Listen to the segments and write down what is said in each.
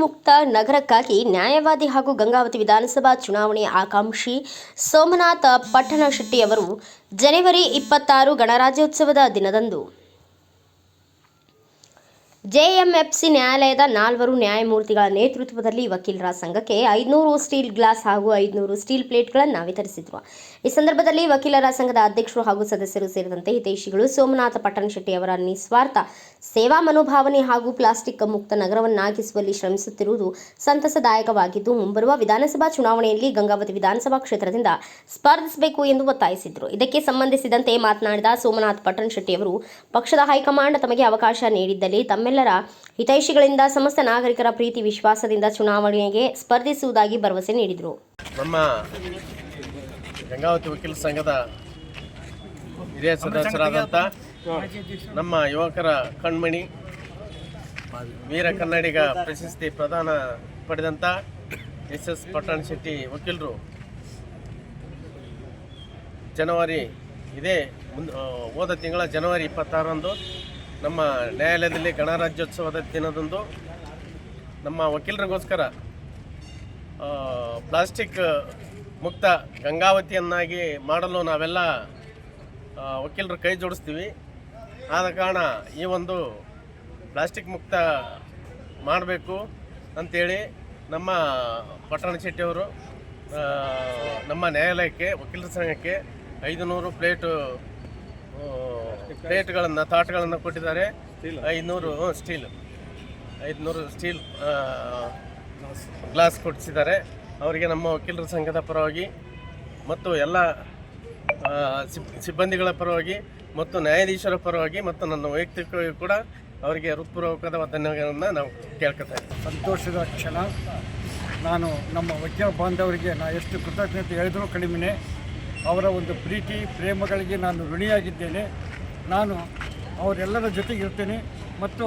ಮುಕ್ತ ನಗರಕ್ಕಾಗಿ ನ್ಯಾಯವಾದಿ ಹಾಗೂ ಗಂಗಾವತಿ ವಿಧಾನಸಭಾ ಚುನಾವಣೆ ಆಕಾಂಕ್ಷಿ ಸೋಮನಾಥ ಪಟ್ಟಣಶೆಟ್ಟಿಯವರು ಜನವರಿ ಇಪ್ಪತ್ತಾರು ಗಣರಾಜ್ಯೋತ್ಸವದ ದಿನದಂದು ಜೆಎಂಎಫ್ಸಿ ನ್ಯಾಯಾಲಯದ ನಾಲ್ವರು ನ್ಯಾಯಮೂರ್ತಿಗಳ ನೇತೃತ್ವದಲ್ಲಿ ವಕೀಲರ ಸಂಘಕ್ಕೆ ಐದುನೂರು ಸ್ಟೀಲ್ ಗ್ಲಾಸ್ ಹಾಗೂ ಐದುನೂರು ಸ್ಟೀಲ್ ಪ್ಲೇಟ್ಗಳನ್ನು ವಿತರಿಸಿದರು. ಈ ಸಂದರ್ಭದಲ್ಲಿ ವಕೀಲರ ಸಂಘದ ಅಧ್ಯಕ್ಷರು ಹಾಗೂ ಸದಸ್ಯರು ಸೇರಿದಂತೆ ಹಿತೈಷಿಗಳು ಸೋಮನಾಥ ಪಟ್ಟಣಶೆಟ್ಟಿ ಅವರ ನಿಸ್ವಾರ್ಥ ಸೇವಾ ಮನೋಭಾವನೆ ಹಾಗೂ ಪ್ಲಾಸ್ಟಿಕ್ ಮುಕ್ತ ನಗರವನ್ನಾಗಿಸುವಲ್ಲಿ ಶ್ರಮಿಸುತ್ತಿರುವುದು ಸಂತಸದಾಯಕವಾಗಿದ್ದು, ಮುಂಬರುವ ವಿಧಾನಸಭಾ ಚುನಾವಣೆಯಲ್ಲಿ ಗಂಗಾವತಿ ವಿಧಾನಸಭಾ ಕ್ಷೇತ್ರದಿಂದ ಸ್ಪರ್ಧಿಸಬೇಕು ಎಂದು ಒತ್ತಾಯಿಸಿದರು. ಇದಕ್ಕೆ ಸಂಬಂಧಿಸಿದಂತೆ ಮಾತನಾಡಿದ ಸೋಮನಾಥ್ ಪಟ್ಟಣಶೆಟ್ಟಿ ಅವರು, ಪಕ್ಷದ ಹೈಕಮಾಂಡ್ ತಮಗೆ ಅವಕಾಶ ನೀಡಿದ್ದಲ್ಲಿ ತಮ್ಮೆಲ್ಲರ ಹಿತೈಷಿಗಳಿಂದ ಸಮಸ್ತ ನಾಗರಿಕರ ಪ್ರೀತಿ, ವಿಶ್ವಾಸದಿಂದ ಚುನಾವಣೆಗೆ ಸ್ಪರ್ಧಿಸುವುದಾಗಿ ಭರವಸೆ ನೀಡಿದರು. ನಮ್ಮ ಗಂಗಾವತಿ ವಕೀಲ ಸಂಘದ ಹಿರಿಯ ಸದಸ್ಯರಾದಂಥ ನಮ್ಮ ಯುವಕರ ಕಣ್ಮಣಿ, ವೀರ ಕನ್ನಡಿಗ ಪ್ರಶಸ್ತಿ ಪ್ರದಾನ ಪಡೆದಂಥ ಎಸ್ ಎಸ್ ಪಟ್ಟಣ ಶೆಟ್ಟಿ ವಕೀಲರು. ಜನವರಿ, ಇದೇ ಮುಂದೆ ಹೋದ ತಿಂಗಳ ಜನವರಿ ಇಪ್ಪತ್ತಾರರಂದು ನಮ್ಮ ನ್ಯಾಯಾಲಯದಲ್ಲಿ ಗಣರಾಜ್ಯೋತ್ಸವದ ದಿನದಂದು ನಮ್ಮ ವಕೀಲರಿಗೋಸ್ಕರ ಪ್ಲಾಸ್ಟಿಕ್ ಮುಕ್ತ ಗಂಗಾವತಿಯನ್ನಾಗಿ ಮಾಡಲು ನಾವೆಲ್ಲ ವಕೀಲರು ಕೈ ಜೋಡಿಸ್ತೀವಿ. ಆದ ಕಾರಣ ಈ ಒಂದು ಪ್ಲಾಸ್ಟಿಕ್ ಮುಕ್ತ ಮಾಡಬೇಕು ಅಂಥೇಳಿ ನಮ್ಮ ಪಟ್ಟಣ ಶೆಟ್ಟಿಯವರು ನಮ್ಮ ನ್ಯಾಯಾಲಯಕ್ಕೆ, ವಕೀಲರ ಸಂಘಕ್ಕೆ ಐದು ನೂರು ಪ್ಲೇಟು ಪ್ಲೇಟ್ಗಳನ್ನು ತಾಟ್ಗಳನ್ನು ಕೊಟ್ಟಿದ್ದಾರೆ. ಐನೂರು ಸ್ಟೀಲ್ ಐದುನೂರು ಸ್ಟೀಲ್ ಗ್ಲಾಸ್ ಕೊಡಿಸಿದ್ದಾರೆ. ಅವರಿಗೆ ನಮ್ಮ ವಕೀಲರ ಸಂಘದ ಪರವಾಗಿ ಮತ್ತು ಎಲ್ಲ ಸಿಬ್ಬಂದಿಗಳ ಪರವಾಗಿ ಮತ್ತು ನ್ಯಾಯಾಧೀಶರ ಪರವಾಗಿ ಮತ್ತು ನನ್ನ ವೈಯಕ್ತಿಕವಾಗಿ ಕೂಡ ಅವರಿಗೆ ಹೃತ್ಪೂರ್ವಕದ ಧನ್ಯವಾದಗಳನ್ನು ನಾವು ಕೇಳ್ಕೊತಾ ಇದ್ದೀವಿ. ಸಂತೋಷದ ಕ್ಷಣ. ನಾನು ನಮ್ಮ ವಕೀಲ ಬಾಂಧವರಿಗೆ ನಾ ಎಷ್ಟು ಕೃತಜ್ಞತೆ ಹೇಳಿದರೂ ಕಡಿಮೆನೇ. ಅವರ ಒಂದು ಪ್ರೀತಿ ಪ್ರೇಮಗಳಿಗೆ ನಾನು ಋಣಿಯಾಗಿದ್ದೇನೆ. ನಾನು ಅವರೆಲ್ಲರ ಜೊತೆಗೆ ಇರ್ತೇನೆ ಮತ್ತು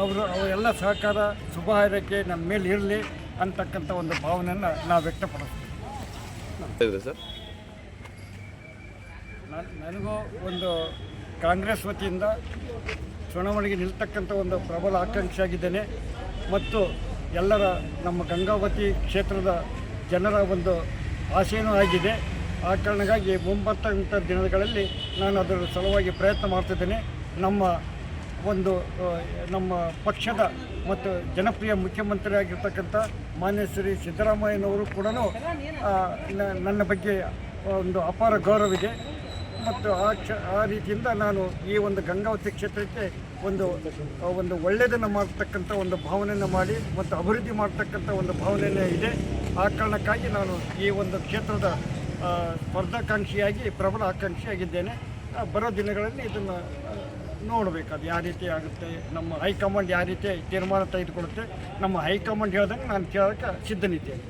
ಅವರು ಅವರೆಲ್ಲ ಸಹಕಾರ ಶುಭ ಹಾರೈಕೆ ನನ್ನ ಮೇಲೆ ಇರಲಿ ಅಂತಕ್ಕಂಥ ಒಂದು ಭಾವನೆಯನ್ನು ನಾವು ವ್ಯಕ್ತಪಡಿಸ್ತೀವಿ ಸರ್. ನಾನು ನನಗೂ ಒಂದು ಕಾಂಗ್ರೆಸ್ ವತಿಯಿಂದ ಚುನಾವಣೆಗೆ ನಿಲ್ತಕ್ಕಂಥ ಒಂದು ಪ್ರಬಲ ಆಕಾಂಕ್ಷೆಯಾಗಿದ್ದೇನೆ ಮತ್ತು ಎಲ್ಲರ ನಮ್ಮ ಗಂಗಾವತಿ ಕ್ಷೇತ್ರದ ಜನರ ಒಂದು ಆಸೆಯೂ ಆಗಿದೆ. ಆ ಕಾರಣಕ್ಕಾಗಿ ಮುಂಬರ್ತಕ್ಕಂಥ ದಿನಗಳಲ್ಲಿ ನಾನು ಅದರ ಸಲುವಾಗಿ ಪ್ರಯತ್ನ ಮಾಡ್ತಿದ್ದೇನೆ. ನಮ್ಮ ಒಂದು ನಮ್ಮ ಪಕ್ಷದ ಮತ್ತು ಜನಪ್ರಿಯ ಮುಖ್ಯಮಂತ್ರಿ ಆಗಿರ್ತಕ್ಕಂಥ ಮಾನ್ಯ ಶ್ರೀ ಸಿದ್ದರಾಮಯ್ಯನವರು ಕೂಡ ನನ್ನ ಬಗ್ಗೆ ಒಂದು ಅಪಾರ ಗೌರವಿದೆ ಮತ್ತು ಆ ಕ್ಷ ಆ ರೀತಿಯಿಂದ ನಾನು ಈ ಒಂದು ಗಂಗಾವತಿ ಕ್ಷೇತ್ರಕ್ಕೆ ಒಂದು ಒಂದು ಒಳ್ಳೆಯದನ್ನು ಮಾಡ್ತಕ್ಕಂಥ ಒಂದು ಭಾವನೆಯನ್ನು ಮಾಡಿ ಮತ್ತು ಅಭಿವೃದ್ಧಿ ಮಾಡ್ತಕ್ಕಂಥ ಒಂದು ಭಾವನೆಯೇ ಇದೆ. ಆ ಕಾರಣಕ್ಕಾಗಿ ನಾನು ಈ ಒಂದು ಕ್ಷೇತ್ರದ ಸ್ಪರ್ಧಾಕಾಂಕ್ಷಿಯಾಗಿ ಪ್ರಬಲ ಆಕಾಂಕ್ಷಿಯಾಗಿದ್ದೇನೆ ಬರೋ ದಿನಗಳಲ್ಲಿ ಇದನ್ನು ನೋಡಬೇಕು ಅದು ಯಾವ ರೀತಿ ಆಗುತ್ತೆ, ನಮ್ಮ ಹೈಕಮಾಂಡ್ ಯಾವ ರೀತಿ ತೀರ್ಮಾನ ತೆಗೆದುಕೊಳ್ಳುತ್ತೆ. ನಮ್ಮ ಹೈಕಮಾಂಡ್ ಹೇಳ್ದಂಗೆ ನಾನು ಕೇಳೋಕೆ ಸಿದ್ಧನಿದ್ದೇನೆ.